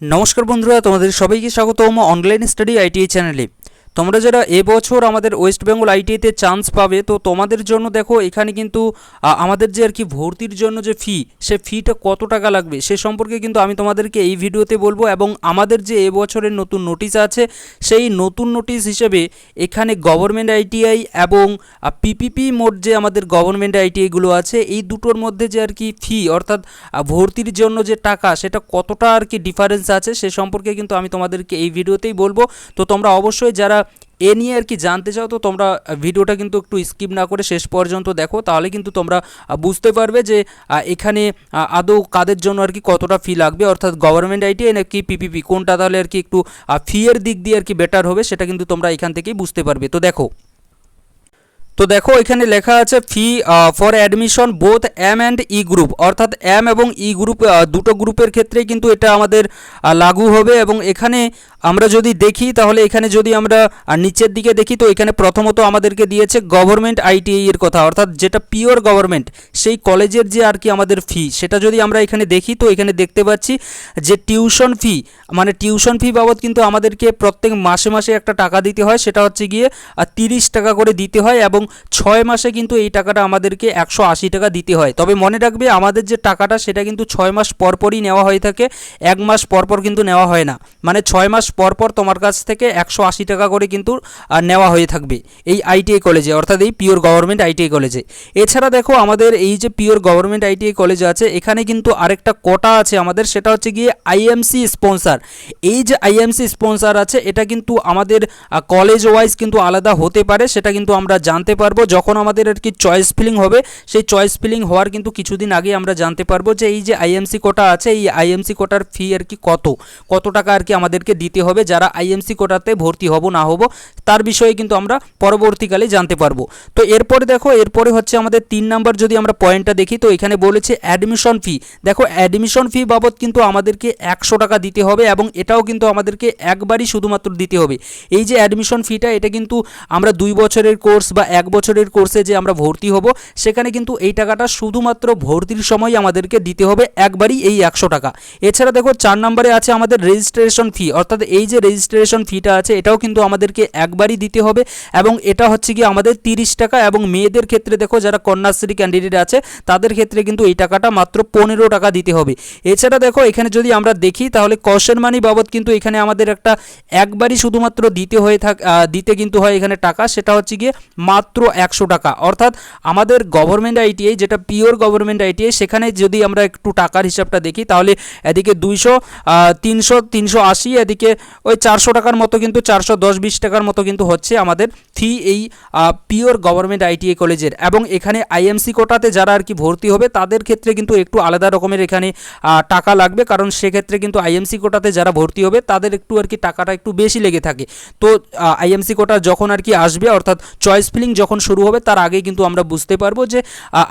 নমস্কার বন্ধুরা তোমাদের সবাইকে স্বাগতম অনলাইন স্টাডি আইটিআই চ্যানেলে তোমরা যারা এবছর আমাদের ওয়েস্ট বেঙ্গল আইটিআইতে চান্স পাবে, তো তোমাদের জন্য দেখো এখানে কিন্তু আমাদের যে আর কি ভর্তির জন্য যে ফি সে ফিটা কত টাকা লাগবে, সে সম্পর্কে কিন্তু আমি তোমাদেরকে এই ভিডিওতে বলব এবং আমাদের যে এবছরের নতুন নোটিশ আছে, সেই নতুন নোটিশ হিসেবে এখানে গভর্নমেন্ট আইটিআই এবং পিপিপি মোড যে আমাদের গভর্নমেন্ট আইটিআইগুলো আছে, এই দুটোর মধ্যে যে আর কি ফি অর্থাৎ ভর্তির জন্য যে টাকা, সেটা কতটা আর কি ডিফারেন্স আছে, সে সম্পর্কে কিন্তু আমি তোমাদেরকে এই ভিডিওতেই বলব। তো তোমরা অবশ্যই যারা এ নিয়ে আর কি জানতে চাও, তো তোমরা ভিডিওটা কিন্তু একটু স্কিপ না করে শেষ পর্যন্ত দেখো, তাহলে কিন্তু তোমরা বুঝতে পারবে যে এখানে আদৌ কাদের জন্য আর কি কতটা ফি লাগবে, অর্থাৎ গভর্নমেন্ট আইটিআই নাকি পিপিপি কোনটা তাহলে আর কি একটু ফিয়ের দিক দিয়ে আর কি বেটার হবে, সেটা কিন্তু তোমরা এখান থেকেই বুঝতে পারবে। তো দেখো তো দেখো, এখানে লেখা আছে fee for admission both M and E group অর্থাৎ এম এবং ই গ্রুপ দুটো গ্রুপের ক্ষেত্রেই কিন্তু এটা আমাদের লাগু হবে এবং এখানে আমরা যদি দেখি, তাহলে এখানে যদি আমরা নিচের দিকে দেখি, তো এখানে প্রথমত আমাদেরকে দিয়েছে গভর্নমেন্ট আইটিআই এর কথা। অর্থাৎ যেটা পিওর গভর্নমেন্ট সেই কলেজের যে আর কি আমাদের ফি সেটা যদি আমরা এখানে দেখি, তো এখানে দেখতে পাচ্ছি যে টিউশন ফি মানে টিউশন ফি বাবদ কিন্তু আমাদেরকে প্রত্যেক মাসে মাসে একটা টাকা দিতে হয়। সেটা হচ্ছে গিয়ে তিরিশ টাকা করে দিতে হয় এবং ছয় মাসে কিন্তু এই টাকাটা আমাদেরকে একশো আশি টাকা দিতে হয়। তবে মনে রাখবে আমাদের যে টাকাটা সেটা কিন্তু ছয় মাস পরপরই নেওয়া হয়ে থাকে, এক মাস পরপর কিন্তু নেওয়া হয় না। মানে ছয় মাস পরপর তোমার কাছ থেকে একশো আশি টাকা করে কিন্তু নেওয়া হয়ে থাকবে এই আইটিআই কলেজে, অর্থাৎ এই পিওর গভর্নমেন্ট আইটিআই কলেজে। এছাড়া দেখো আমাদের এই যে পিওর গভর্নমেন্ট আইটিআই কলেজ আছে, এখানে কিন্তু আরেকটা কোটা আছে আমাদের, সেটা হচ্ছে গিয়ে আইএমসি স্পন্সার। এই যে আইএমসি স্পন্সার আছে, এটা কিন্তু আমাদের কলেজ ওয়াইজ কিন্তু আলাদা হতে পারে, সেটা কিন্তু আমরা জানতে পারব, যখন আমাদের আর কি চয়েস ফিলিং হবে, সেই চয়েস ফিলিং হওয়ার কিন্তু কিছুদিন আগে আমরা জানতে পারব যে এই যে আইএমসি কোটা আছে, এই আইএমসি কোটার ফি আর কি কত? কত টাকা আর কি আমাদেরকে দিতে হবে যারা আইএমসি কোটাতে ভর্তি হব, না হব, তার বিষয়ে কিন্তু আমরা পরবর্তীকালে জানতে পারব। তো এরপরে দেখো, এরপরে হচ্ছে আমাদের তিন নাম্বার যদি আমরা পয়েন্টটা দেখি, তো এখানে বলেছে অ্যাডমিশন ফি দেখো অ্যাডমিশন ফি বাবদ কিন্তু আমাদেরকে একশো টাকা দিতে হবে এবং এটাও কিন্তু আমাদেরকে একবারই শুধুমাত্র দিতে হবে। এই যে অ্যাডমিশন ফিটা এটা কিন্তু আমরা দুই বছরের কোর্স বা এক বছরের কোর্সে যে আমরা ভর্তি হব, সেখানে কিন্তু এই টাকাটা শুধুমাত্র ভর্তির সময় আমাদেরকে দিতে হবে, একবারই এই একশো টাকা। এছাড়া দেখো, চার নম্বরে আছে আমাদের রেজিস্ট্রেশন ফি অর্থাৎ এই যে রেজিস্ট্রেশন ফিটা আছে, এটাও কিন্তু আমাদেরকে একবারই দিতে হবে, এবং এটা হচ্ছে কি আমাদের তিরিশ টাকা, এবং মেয়েদের ক্ষেত্রে দেখো, যারা কন্যাশ্রী ক্যান্ডিডেট আছে, তাদের ক্ষেত্রে কিন্তু এই টাকাটা মাত্র পনেরো টাকা দিতে হবে। এছাড়া দেখো, এখানে যদি আমরা দেখি, তাহলে কশন মানি বাবদ কিন্তু এখানে আমাদের একটা একবারই শুধুমাত্র দিতে হয়ে থাক দিতে কিন্তু হয় এখানে টাকা, সেটা হচ্ছে গিয়ে মাত্র একশো টাকা। অর্থাৎ আমাদের গভর্নমেন্ট আইটিআই যেটা পিওর গভর্নমেন্ট আইটিআই সেখানে যদি আমরা একটু টাকার হিসাবটা দেখি, তাহলে এদিকে দুইশো তিনশো তিনশো আশি, এদিকে ওই চারশো টাকার মতো কিন্তু চারশো দশ, বিশ টাকার মতো কিন্তু হচ্ছে আমাদের ফি এই পিওর গভর্নমেন্ট আইটিআই কলেজের এবং এখানে আইএমসি কোটাতে যারা আর কি ভর্তি হবে, তাদের ক্ষেত্রে কিন্তু একটু আলাদা রকমের এখানে টাকা লাগবে। কারণ সেক্ষেত্রে কিন্তু আইএমসি কোটাতে যারা ভর্তি হবে, তাদের একটু আর কি টাকাটা একটু বেশি লেগে থাকে। তো আইএমসি কোটা যখন আর কি আসবে, অর্থাৎ চয়েস ফিলিং যখন শুরু হবে, তার আগেই কিন্তু আমরা বুঝতে পারব যে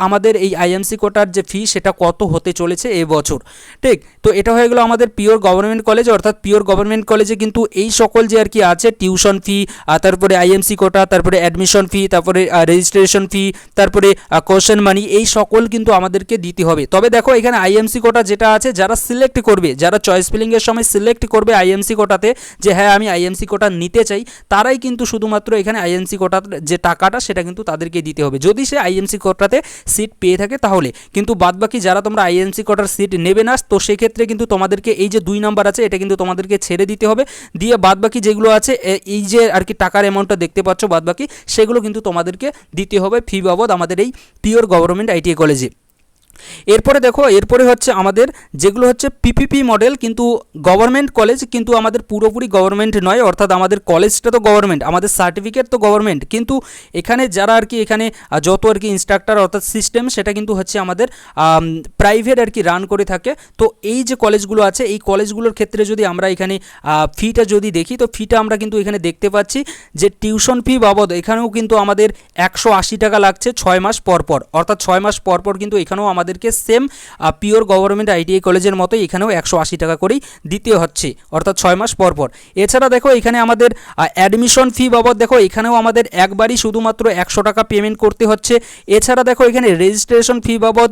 আমাদের এই আইএমসি কোটার যে ফি, সেটা কত হতে চলেছে এ বছর। ঠিক? তো এটা হয়ে গেলো আমাদের পিওর গভর্নমেন্ট কলেজ, অর্থাৎ পিওর গভর্নমেন্ট কলেজে কিন্তু এই সকল যে আর কি আছে, টিউশন ফি তারপরে আইএমসি কোটা, তারপরে অ্যাডমিশন ফি, তারপরে রেজিস্ট্রেশন ফি, তারপরে কোশ্চেন মানি, এই সকল কিন্তু আমাদেরকে দিতে হবে। তবে দেখো, এখানে আইএমসি কোটা যেটা আছে, যারা সিলেক্ট করবে, যারা চয়েস ফিলিংয়ের সময় সিলেক্ট করবে আইএমসি কোটাতে, যে হ্যাঁ আমি আইএমসি কোটা নিতে চাই, তারাই কিন্তু শুধুমাত্র এখানে আইএমসি কোটার যে টাকাটা সেটা কিন্তু তাদেরকে দিতে হবে। যদি সে আইএমসি কোটাতে সিট পেয়ে থাকে তাহলে। কিন্তু বাদবাকি যারা তোমরা আইএমসি কোটার সিট নেবে না, তো সেক্ষেত্রে কিন্তু তোমাদেরকে এই যে দুই নাম্বার আছে, এটা কিন্তু তোমাদেরকে ছেড়ে দিতে হবে। দিয়ে বাদবাকি যেগুলো আছে এই যে আর কি টাকার অ্যামাউন্টটা দেখতে পাচ্ছ বাদবাকি, সেগুলো কিন্তু তোমাদেরকে দিতে হবে। ফি বাবদ আমাদের এই পিওর গভর্নমেন্ট আইটিআই কলেজে এরপরে দেখো, এরপরে হচ্ছে আমাদের যেগুলো হচ্ছে পিপিপি মডেল কিন্তু গভর্নমেন্ট কলেজ কিন্তু আমাদের পুরোপুরি গভর্নমেন্ট নয়, অর্থাৎ আমাদের কলেজটা তো গভর্নমেন্ট আমাদের সার্টিফিকেট তো গভর্নমেন্ট কিন্তু এখানে যারা আর কি, এখানে যত আর কি ইনস্ট্রাক্টর অর্থাৎ সিস্টেম সেটা কিন্তু হচ্ছে আমাদের প্রাইভেট আর কি রান করে থাকে। তো এই যে কলেজগুলো আছে, এই কলেজগুলোর ক্ষেত্রে যদি আমরা এখানে ফিটা যদি দেখি, তো ফিটা আমরা কিন্তু এখানে দেখতে পাচ্ছি যে টিউশন ফি বাবদ এখানেও কিন্তু আমাদের একশো আশি টাকা লাগছে ছয় মাস পর পর, অর্থাৎ ছয় মাস পর পর কিন্তু এখানেও আমাদের আমাদেরকে সেম পিওর গভর্নমেন্ট আইটিআই কলেজের মতোই এখানেও একশো আশি টাকা করেই দিতে হচ্ছে, অর্থাৎ ছয় মাস পর পর। এছাড়া দেখো এখানে আমাদের অ্যাডমিশন ফি বাবদ দেখো এখানেও আমাদের একবারই শুধুমাত্র একশো টাকা পেমেন্ট করতে হচ্ছে। এছাড়া দেখো এখানে রেজিস্ট্রেশন ফি বাবদ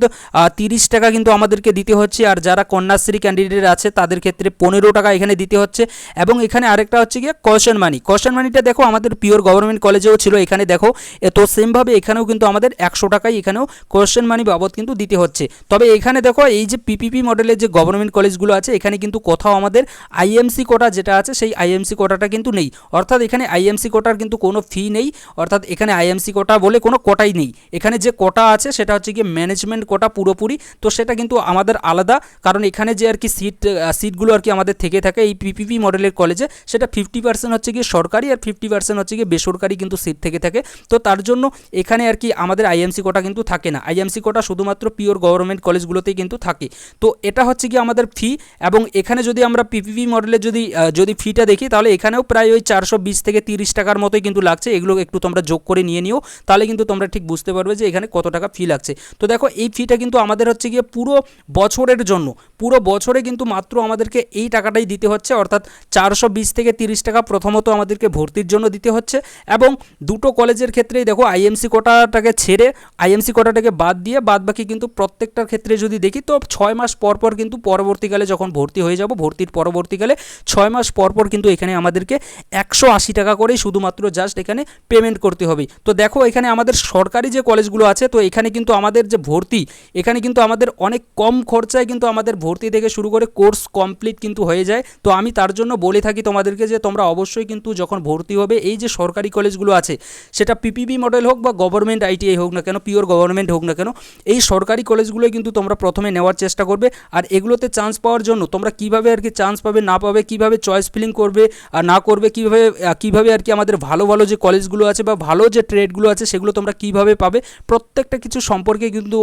তিরিশ টাকা কিন্তু আমাদেরকে দিতে হচ্ছে, আর যারা কন্যাশ্রী ক্যান্ডিডেট আছে তাদের ক্ষেত্রে পনেরো টাকা এখানে দিতে হচ্ছে। এবং এখানে আরেকটা হচ্ছে গিয়ে কশন মানি কশন মানিটা দেখো আমাদের পিওর গভর্নমেন্ট কলেজেও ছিল, এখানে দেখো তো সেমভাবে এখানেও কিন্তু আমাদের একশো টাকাই এখানেও কোশ্চেন মানি বাবদ কিন্তু দিতে হচ্ছে। তবে এখানে দেখো, এই যে পিপিপি মডেলের যে গভর্নমেন্ট কলেজগুলো আছে, এখানে কিন্তু কোথাও আমাদের আইএমসি কোটা যেটা আছে, সেই আইএমসি কোটাটা কিন্তু নেই। অর্থাৎ এখানে আইএমসি কোটার কিন্তু কোনো ফি নেই, অর্থাৎ এখানে আইএমসি কোটা বলে কোনো কোটাই নেই। এখানে যে কোটা আছে, সেটা হচ্ছে গিয়ে ম্যানেজমেন্ট কোটা পুরোপুরি। তো সেটা কিন্তু আমাদের আলাদা, কারণ এখানে যে আর কি সিট সিটগুলো আর কি আমাদের থেকে থাকে, এই পিপিপি মডেলের কলেজে সেটা ফিফটি পার্সেন্ট হচ্ছে গিয়ে সরকারি আর ফিফটি পার্সেন্ট হচ্ছে গিয়ে বেসরকারি কিন্তু সিট থেকে থাকে। তো তার জন্য এখানে আর কি আমাদের আইএমসি কোটা কিন্তু থাকে না। আইএমসি কোটা শুধুমাত্র পিওর গভর্নমেন্ট কলেজগুলোতেই কিন্তু থাকে। তো এটা হচ্ছে কি আমাদের ফি এবং এখানে যদি আমরা পিপিপি মডেলের যদি যদি ফিটা দেখি, তাহলে এখানেও প্রায় ওই চারশো বিশ থেকে তিরিশ টাকার মতোই কিন্তু লাগছে। এগুলো একটু তোমরা যোগ করে নিয়ে নিও, তাহলে কিন্তু তোমরা ঠিক বুঝতে পারবে যে এখানে কত টাকা ফি লাগছে। তো দেখো, এই ফিটা কিন্তু আমাদের হচ্ছে গিয়ে পুরো বছরের জন্য, পুরো বছরে কিন্তু মাত্র আমাদেরকে এই টাকাটাই দিতে হচ্ছে, অর্থাৎ চারশো বিশ থেকে তিরিশ টাকা প্রথমত আমাদেরকে ভর্তির জন্য দিতে হচ্ছে। এবং দুটো কলেজের ক্ষেত্রেই দেখো আইএমসি কোটাটাকে ছেড়ে আইএমসি কোটাটাকে বাদ দিয়ে বাদ বাকি কিন্তু প্রত্যেকটার ক্ষেত্রে যদি দেখি, তো ছয় মাস পর পর কিন্তু পরবর্তীকালে যখন ভর্তি হয়ে যাব, ভর্তির পরবর্তীকালে ছয় মাস পর পর কিন্তু এখানে আমাদেরকে একশো আশি টাকা করেই শুধুমাত্র জাস্ট এখানে পেমেন্ট করতে হবে। তো দেখো, এখানে আমাদের সরকারি যে কলেজগুলো আছে, তো এখানে কিন্তু আমাদের যে ভর্তি, এখানে কিন্তু আমাদের অনেক কম খরচায় কিন্তু আমাদের ভর্তি থেকে শুরু করে কোর্স কমপ্লিট কিন্তু হয়ে যায়। তো আমি তার জন্য বলে থাকি তোমাদেরকে যে, তোমরা অবশ্যই কিন্তু যখন ভর্তি হবে, এই যে সরকারি কলেজগুলো আছে, সেটা পিপিবি মডেল হোক বা গভর্নমেন্ট আইটিআই হোক না কেন পিওর গভর্নমেন্ট হোক না কেন, এই সরকারি কলেজগুলোই কিন্তু তোমরা প্রথমে নেওয়ার চেষ্টা করবে আর এগুলোতে চান্স পাওয়ার জন্য তোমরা কীভাবে আর কি চান্স পাবে, না পাবে, কীভাবে চয়েস ফিলিং করবে আর না করবে, কীভাবে কীভাবে আর কি আমাদের ভালো ভালো যে কলেজগুলো আছে বা ভালো যে ট্রেডগুলো আছে সেগুলো তোমরা কীভাবে পাবে, প্রত্যেকটা কিছু সম্পর্কে কিন্তু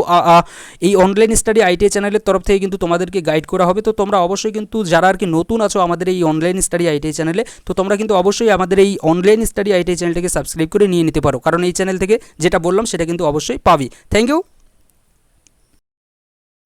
এই অনলাইন স্টাডি আইটিআই চ্যানেলের তরফ থেকে কিন্তু তোমাদেরকে গাইড করা হবে। তো তোমরা অবশ্যই কিন্তু যারা আর কি নতুন আছো আমাদের এই অনলাইন স্টাডি আইটিআই চ্যানেলে তো তোমরা কিন্তু অবশ্যই আমাদের এই অনলাইন স্টাডি আইটিআই চ্যানেলটাকে সাবস্ক্রাইব করে নিয়ে নিতে পারো। কারণ এই চ্যানেল থেকে যেটা বললাম সেটা কিন্তু অবশ্যই পাবি। Thank you